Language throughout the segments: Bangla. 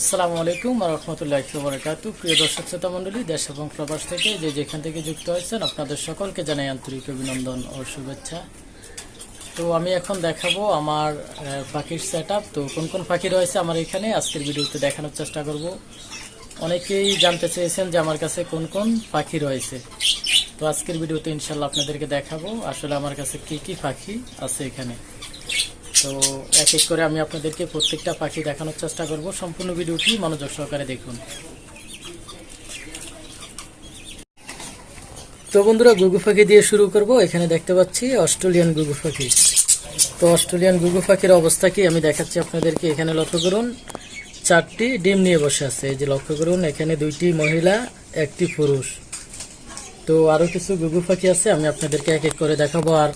আসসালামু আলাইকুম রহমতুল্লাহ বরকাতু। প্রিয় দর্শক, শ্রোতা মণ্ডলী, দেশ এবং প্রবাস থেকে যে যেখান থেকে যুক্ত হয়েছেন, আপনাদের সকলকে জানাই আন্তরিক অভিনন্দন ও শুভেচ্ছা। তো আমি এখন দেখাবো আমার পাখির সেট তো কোন কোন পাখি রয়েছে আমার এখানে? আজকের ভিডিওতে দেখানোর চেষ্টা করব। অনেকেই জানতে চেয়েছেন যে আমার কাছে কোন কোন পাখি রয়েছে। তো আজকের ভিডিওতে ইনশাল্লাহ আপনাদেরকে দেখাবো আসলে আমার কাছে কি কি পাখি আছে এখানে। তো এক এক করে আমি আপনাদেরকে প্রত্যেকটা পাখি দেখানোর চেষ্টা করব। সম্পূর্ণ ভিডিওটি মনোযোগ সহকারে দেখুন। তো বন্ধুরা, গুগু পাখি দিয়ে শুরু করব। এখানে দেখতে পাচ্ছি অস্ট্রেলিয়ান গুগু পাখি তো অস্ট্রেলিয়ান গুগু পাখির অবস্থা কি? আমি দেখাচ্ছি আপনাদেরকে। এখানে লক্ষ্য করুন, চারটি ডিম নিয়ে বসে আছে। এই যে লক্ষ্য করুন, এখানে দুইটি মহিলা, একটি পুরুষ। তো আরও কিছু গুগু পাখি আছে, আমি আপনাদেরকে এক এক করে দেখাবো। আর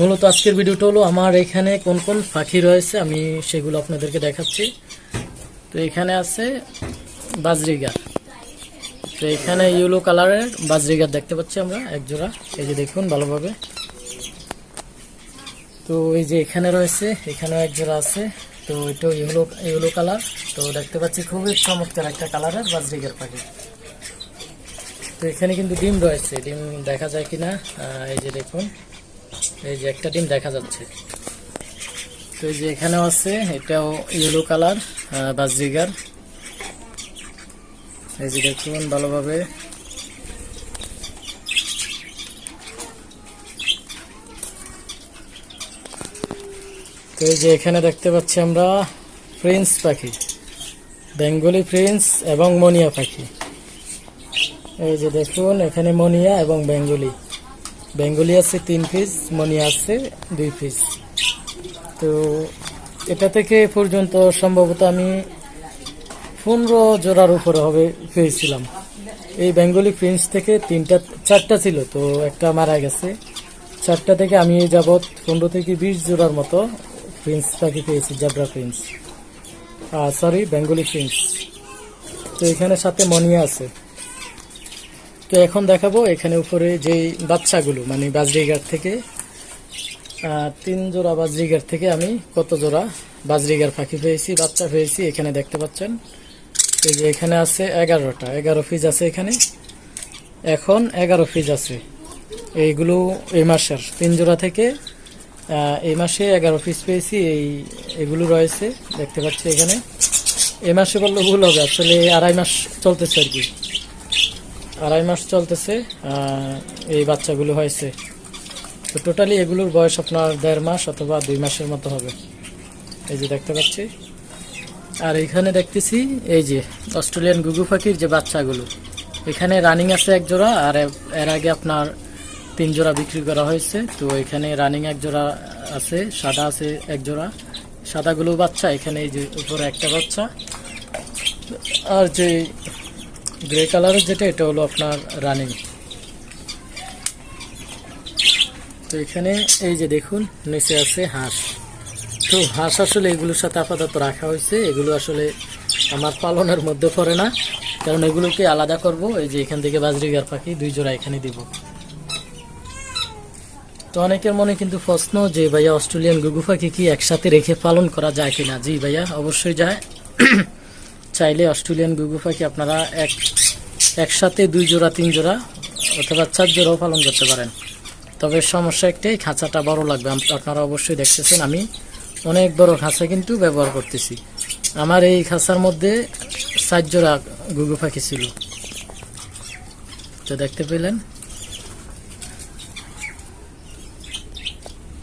মূলত আজকের ভিডিওটা হলো আমার এখানে কোন কোন পাখি রয়েছে, আমি সেগুলো আপনাদেরকে দেখাচ্ছি। তো এখানে আছে বাজরিগার তো এখানে ইয়েলো কালারের বাজরিগার দেখতে পাচ্ছি আমরা এক জোড়া এই যে দেখুন, ভালোভাবে। তো এই যে এখানে রয়েছে, এখানেও এক জোড়া আছে। তো এটা ইয়েলো ইয়েলো কালার তো দেখতে পাচ্ছি খুবই চমৎকার একটা কালারের বাজরিগার পাখি। তো এখানে কিন্তু ডিম রয়েছে, ডিম দেখা যায় কিনা? এই যে দেখুন। এই যে একটা ডিম দেখা যাচ্ছে। তো এই যে এখানেও আছে, এটাও ইয়েলো কালার বা জিগার এই যে দেখুন ভালোভাবে। তো এই যে এখানে দেখতে পাচ্ছি আমরা প্রিন্স পাখি, বেঙ্গলি প্রিন্স এবং মনিয়া পাখি। এই যে দেখুন, এখানে মনিয়া এবং বেঙ্গলি। বেঙ্গলি আছে তিন পিস মনি আছে দুই পিস তো এটা থেকে পর্যন্ত সম্ভবত আমি পনেরো জোড়ার উপরে হবে পেয়েছিলাম। এই বেঙ্গলি প্রিন্স থেকে তিনটা, চারটা ছিল, তো একটা মারা গেছে। চারটা থেকে আমি এই যাবৎ পনেরো থেকে বিশ জোড়ার মতো প্রিন্স পাখি পেয়েছি, জাবরা প্রিন্স। Sorry Bengali prince. তো এখানে সাথে মনিয়া আছে। তো এখন দেখাবো এখানে উপরে যে বাচ্চাগুলো মানে বাজরিগার থেকে তিন জোড়া বাজরিগার থেকে আমি কত জোড়া বাজরিগার পাখি পেয়েছি, বাচ্চা পেয়েছি, এখানে দেখতে পাচ্ছেন। এই যে এখানে আছে এগারোটা, এগারো পিস আছে এখানে। এখন এগারো পিস আছে। এইগুলো এই মাসের, তিন জোড়া থেকে এই মাসে এগারো পিস পেয়েছি, এই, এগুলো রয়েছে, দেখতে পাচ্ছি এখানে। এ মাসে বললে ভুল হবে, আসলে আড়াই মাস চলতেছে আর কি। আড়াই মাস চলতেছে এই বাচ্চাগুলো হয়েছে। তো টোটালি এগুলোর বয়স আপনার দেড় মাস অথবা দুই মাসের মতো হবে। এই যে দেখতে পাচ্ছি। আর এখানে দেখতেছি, এই যে অস্ট্রেলিয়ান গুগু পাখির যে বাচ্চাগুলো। এখানে রানিং আছে এক জোড়া, আর এর আগে আপনার তিন জোড়া বিক্রি করা হয়েছে। তো এখানে রানিং এক জোড়া আছে, সাদা আছে এক জোড়া। সাদাগুলো বাচ্চা, এখানে এই যে উপরে একটা বাচ্চা। আর যে গ্রে কালারের যেটা, এটা হলো আপনার রানিং তো এখানে এই যে দেখুন, নিচে আছে হাঁস। তো হাঁস আসলে এগুলোর সাথে আপাতত রাখা হয়েছে। এগুলো আসলে আমার পালনের মধ্যে পড়ে না। কারণ এগুলোকে আলাদা করব। এই যে এখান থেকে বাজরিগার পাখি, দুই জোড়া এখানে দিব। তো অনেকের মনে কিন্তু প্রশ্ন যে, ভাইয়া, অস্ট্রেলিয়ান গুগু পাখি কি একসাথে রেখে পালন করা যায় কিনা? জি, ভাইয়া, অবশ্যই যায়। চাইলে অস্ট্রেলিয়ান গুগু পাখি আপনারা এক, একসাথে দুই জোড়া, তিন জোড়া অথবা চার জোড়াও পালন করতে পারেন। তবে সমস্যা একটাই, খাঁচাটা বড় লাগবে। আপনারা অবশ্যই দেখতেছেন, আমি অনেক বড় খাঁচা কিন্তু ব্যবহার করতেছি। আমার এই খাঁচার মধ্যে চার জোড়া গুগু পাখি ছিল। তো দেখতে পেলেন?